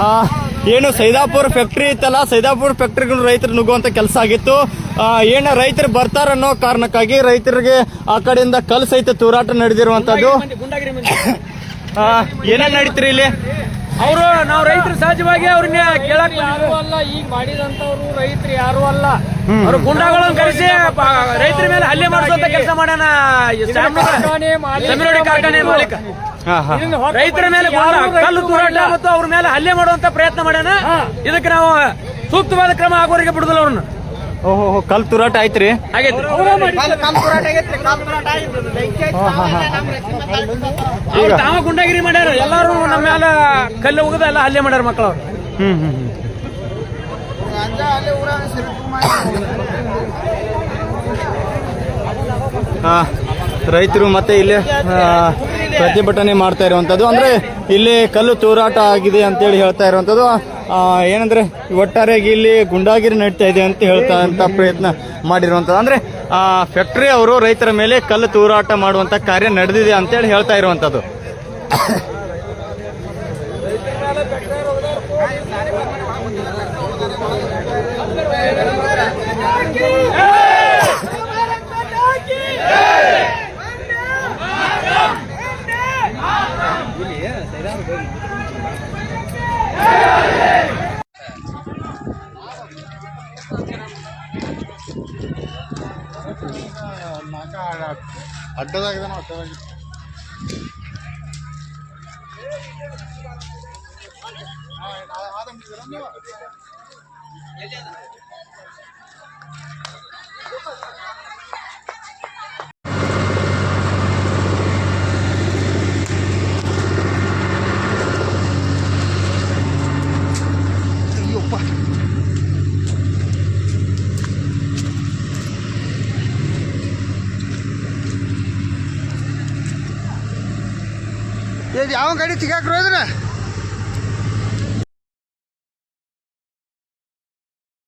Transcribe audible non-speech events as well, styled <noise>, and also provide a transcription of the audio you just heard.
ಆ, ಏನು ಸೈದಾಪುರ ಫ್ಯಾಕ್ಟ್ರಿ ಇತ್ತಲ್ಲ ಸೈದಾಪುರ ಫ್ಯಾಕ್ಟ್ರಿಗಳು ರೈತರು ನುಗ್ಗುವಂತ ಕೆಲಸ ಆಗಿತ್ತು. ಆ, ಏನು ರೈತರು ಬರ್ತಾರನ್ನೋ ಕಾರಣಕ್ಕಾಗಿ ರೈತರಿಗೆ ಆ ಕಡೆಯಿಂದ ಕಲ್ ಸಹಿತ ತೂರಾಟ ನಡೆದಿರುವಂತದ್ದು. ಏನೇನ್ ನಡೀತೀರಿ ಇಲ್ಲಿ? ಅವರು ನಾವು ರೈತರು ಸಹಜವಾಗಿ ಅವ್ರನ್ನ ಕೇಳಕ್ ಯಾರು ಅಲ್ಲ ಈಗ ಮಾಡಿದಂತವ್ರು ರೈತರು ಯಾರು ಅಲ್ಲ. ಅವ್ರು ಗುಂಡಾಗಳನ್ನು ಕರೆಸಿ ರೈತರ ಮೇಲೆ ಹಲ್ಲೆ ಮಾಡಿಸುವಂತ ಕೆಲಸ ಮಾಡೋಣ ಕಾರ್ಖಾನೆ ಮಾಲೀಕ. ರೈತರ ಮೇಲೆ ಕಲ್ಲು ತೂರಾಟ. ಮತ್ತು ಅವ್ರ ಮೇಲೆ ಹಲ್ಲೆ ಮಾಡುವಂತ ಪ್ರಯತ್ನ ಮಾಡ್ಯಾನ? ಇದಕ್ಕೆ ನಾವು ಸೂಕ್ತವಾದ ಕ್ರಮ ಆಗೋರಿಗೆ ಬಿಡುದಿಲ್ಲ ಅವ್ರನ್ನ. ಓಹೋ ಹೋ, ಕಲ್ ತುರಾಟ ಆಯ್ತ್ರಿ. ತಾವ ಗುಂಡಾಗಿರಿ ಮಾಡ್ಯಾರ. ಎಲ್ಲಾರು ನಮ್ಮ ಮೇಲೆ ಕಲ್ಲು ಹೋಗದ ಎಲ್ಲ ಹಲ್ಲೆ ಮಾಡ್ಯಾರ ಮಕ್ಕಳು ಅವ್ರು. ಹ್ಮ್ ಹ್ಮ್ ಹ್ಮ್. ರೈತರು ಮತ್ತೆ ಇಲ್ಲಿ ಪ್ರತಿಭಟನೆ ಮಾಡ್ತಾ ಇರುವಂತದ್ದು. ಅಂದ್ರೆ ಇಲ್ಲಿ ಕಲ್ಲು ತೂರಾಟ ಆಗಿದೆ ಅಂತೇಳಿ ಹೇಳ್ತಾ ಇರುವಂತದ್ದು. ಆ, ಏನಂದ್ರೆ ಒಟ್ಟಾರೆಯಾಗಿ ಇಲ್ಲಿ ಗುಂಡಾಗಿರಿ ನಡೀತಾ ಇದೆ ಅಂತ ಹೇಳ್ತಾ ಅಂತ ಪ್ರಯತ್ನ ಮಾಡಿರುವಂತದ್ದು. ಅಂದ್ರೆ ಆ ಫ್ಯಾಕ್ಟ್ರಿ ಅವರು ರೈತರ ಮೇಲೆ ಕಲ್ಲು ತೂರಾಟ ಮಾಡುವಂತ ಕಾರ್ಯ ನಡೆದಿದೆ ಅಂತೇಳಿ ಹೇಳ್ತಾ ಇರುವಂತದ್ದು. <coughs> ಅಡ್ಡದಾಗಿದೆ ಅಡ್ಡದಾಗಿ ಯಾವ ಗಾಡಿ ಸಿಗಾಕ್ರು ಹೋದ್ರೆ